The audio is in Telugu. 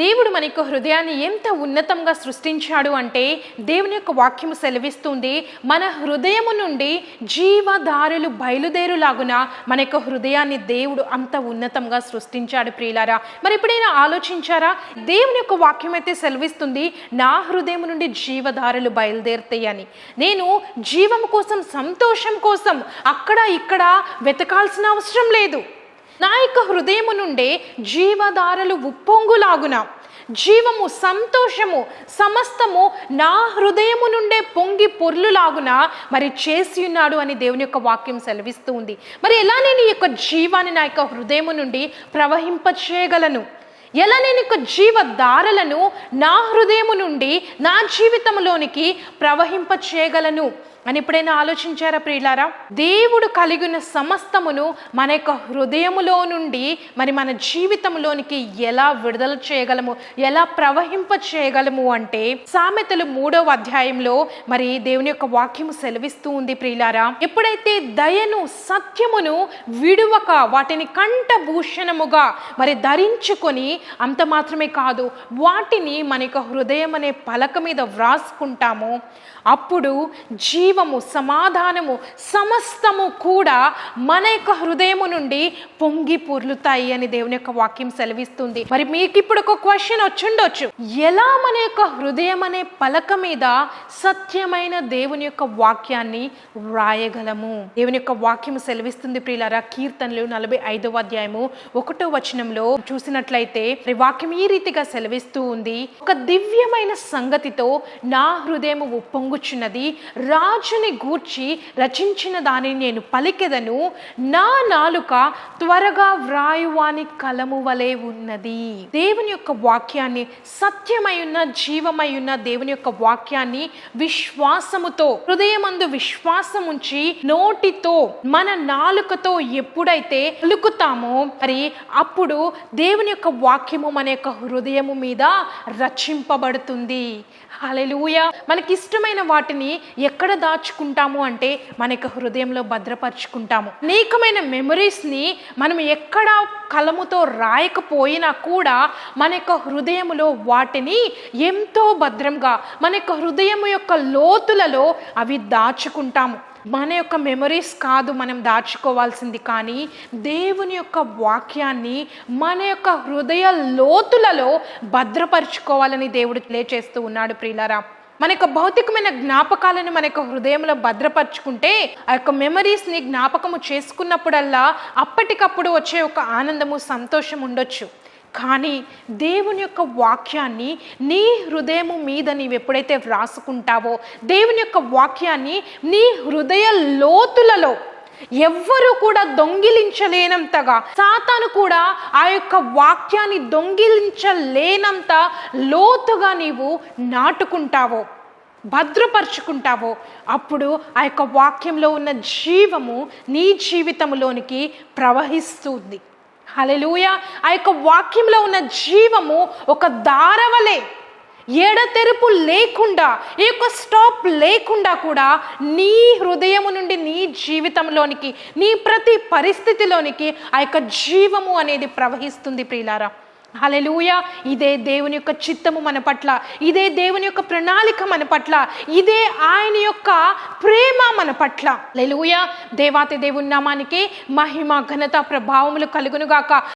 దేవుడు మన యొక్క హృదయాన్ని ఎంత ఉన్నతంగా సృష్టించాడు అంటే దేవుని యొక్క వాక్యము సెలవిస్తుంది మన హృదయము నుండి జీవధారులు బయలుదేరులాగున మన యొక్క హృదయాన్ని దేవుడు అంత ఉన్నతంగా సృష్టించాడు ప్రియులారా. మరి ఎప్పుడైనా ఆలోచించారా? దేవుని యొక్క వాక్యం అయితే సెలవిస్తుంది నా హృదయం నుండి జీవధారలు బయలుదేరుతాయి అని నేను జీవం కోసం సంతోషం కోసం అక్కడ ఇక్కడ వెతకాల్సిన అవసరం లేదు. నా యొక్క హృదయము నుండే జీవధారలు ఉప్పొంగులాగున. జీవము సంతోషము సమస్తము నా హృదయము నుండే పొంగి పొర్లులాగున మరి చేసి ఉన్నాడు అని దేవుని యొక్క వాక్యం సెలవిస్తూ ఉంది. మరి ఎలా నేను ఈ యొక్క జీవాన్ని నా యొక్క హృదయము నుండి ప్రవహింపచేయగలను ఎలా నేను యొక్క జీవధారలను నా హృదయము నుండి నా జీవితంలోనికి ప్రవహింపచేయగలను అని ఎప్పుడైనా ఆలోచించారా ప్రియులారా? దేవుడు కలిగిన సమస్తమును మన యొక్క హృదయములో నుండి మరి మన జీవితంలోనికి ఎలా విడుదల చేయగలము ఎలా ప్రవహింప చేయగలము అంటే సామెతలు మూడవ అధ్యాయంలో మరి దేవుని యొక్క వాక్యము సెలవిస్తూ ఉంది ప్రియులారా. ఎప్పుడైతే దయను సత్యమును విడువక వాటిని కంఠభూషణముగా మరి ధరించుకొని అంత మాత్రమే కాదు వాటిని మన యొక్క హృదయం అనే పలక మీద వ్రాసుకుంటాము అప్పుడు జీవము సమాధానము సమస్తము కూడా మన యొక్క హృదయము నుండి పొంగి పొర్లుతాయి అని దేవుని యొక్క వాక్యం సెలవిస్తుంది. మరి మీకు ఇప్పుడు ఒక క్వశ్చన్ వచ్చిండొచ్చు. ఎలా మన యొక్క హృదయం అనే పలక మీద సత్యమైన దేవుని యొక్క వాక్యాన్ని వ్రాయగలము? దేవుని యొక్క వాక్యం సెలవిస్తుంది ప్రియులారా కీర్తనలు నలభై ఐదవ అధ్యాయము ఒకటో వచనంలో చూసినట్లయితే మరి వాక్యం ఈ రీతిగా సెలవిస్తూ ఉంది. ఒక దివ్యమైన సంగతితో నా హృదయము ఉప్పొంగుచున్నది రాజుని గూర్చి రచించిన దానిని నేను పలికెదను. నా నాలుక త్వరగా వ్రాయువాని కలము వలె ఉన్నది. దేవుని యొక్క వాక్యాన్ని సత్యమై ఉన్న జీవమై ఉన్న దేవుని యొక్క వాక్యాన్ని విశ్వాసముతో హృదయమందు విశ్వాసం ఉంచి నోటితో మన నాలుకతో ఎప్పుడైతే పలుకుతామో మరి అప్పుడు దేవుని యొక్క వాక్యము మన యొక్క హృదయము మీద రచింపబడుతుంది. అలెలుయ మనకిష్టమైన వాటిని ఎక్కడ దాచుకుంటాము అంటే మన యొక్క హృదయంలో భద్రపరుచుకుంటాము. అనేకమైన మెమరీస్ని మనం ఎక్కడ కలముతో రాయకపోయినా కూడా మన యొక్క హృదయములో వాటిని ఎంతో భద్రంగా మన యొక్క హృదయం యొక్క లోతులలో అవి దాచుకుంటాము. మన యొక్క మెమరీస్ కాదు మనం దాచుకోవాల్సింది కానీ దేవుని యొక్క వాక్యాన్ని మన యొక్క హృదయ లోతులలో భద్రపరుచుకోవాలని దేవుడు చేస్తూ ఉన్నాడు ప్రియులరా. మన యొక్క భౌతికమైన జ్ఞాపకాలను మన యొక్క హృదయంలో భద్రపరచుకుంటే ఆ యొక్క మెమరీస్ని జ్ఞాపకము చేసుకున్నప్పుడల్లా అప్పటికప్పుడు వచ్చే ఒక ఆనందము సంతోషం ఉండొచ్చు. కానీ దేవుని యొక్క వాక్యాన్ని నీ హృదయము మీద నీవు ఎప్పుడైతే వ్రాసుకుంటావో దేవుని యొక్క వాక్యాన్ని నీ హృదయ లోతులలో ఎవ్వరు కూడా దొంగిలించలేనంతగా సాతాను కూడా ఆ యొక్క వాక్యాన్ని దొంగిలించలేనంత లోతుగా నీవు నాటుకుంటావో భద్రపరుచుకుంటావో అప్పుడు ఆ యొక్క వాక్యంలో ఉన్న జీవము నీ జీవితంలోనికి ప్రవహిస్తుంది. హలెలూయ ఆ యొక్క వాక్యంలో ఉన్న జీవము ఒక దారవలే ఎడతెరుపు లేకుండా ఈ యొక్క స్టాప్ లేకుండా కూడా నీ హృదయము నుండి నీ జీవితంలోనికి నీ ప్రతి పరిస్థితిలోనికి ఆ యొక్క జీవము అనేది ప్రవహిస్తుంది ప్రియులారా. హలెలూయ ఇదే దేవుని యొక్క చిత్తము మన పట్ల ఇదే దేవుని యొక్క ప్రణాళిక మన పట్ల ఇదే ఆయన యొక్క ప్రేమ మన పట్ల. లెలుయ దేవాతి దేవుని నామానికి మహిమ ఘనత ప్రభావములు కలుగునుగాక.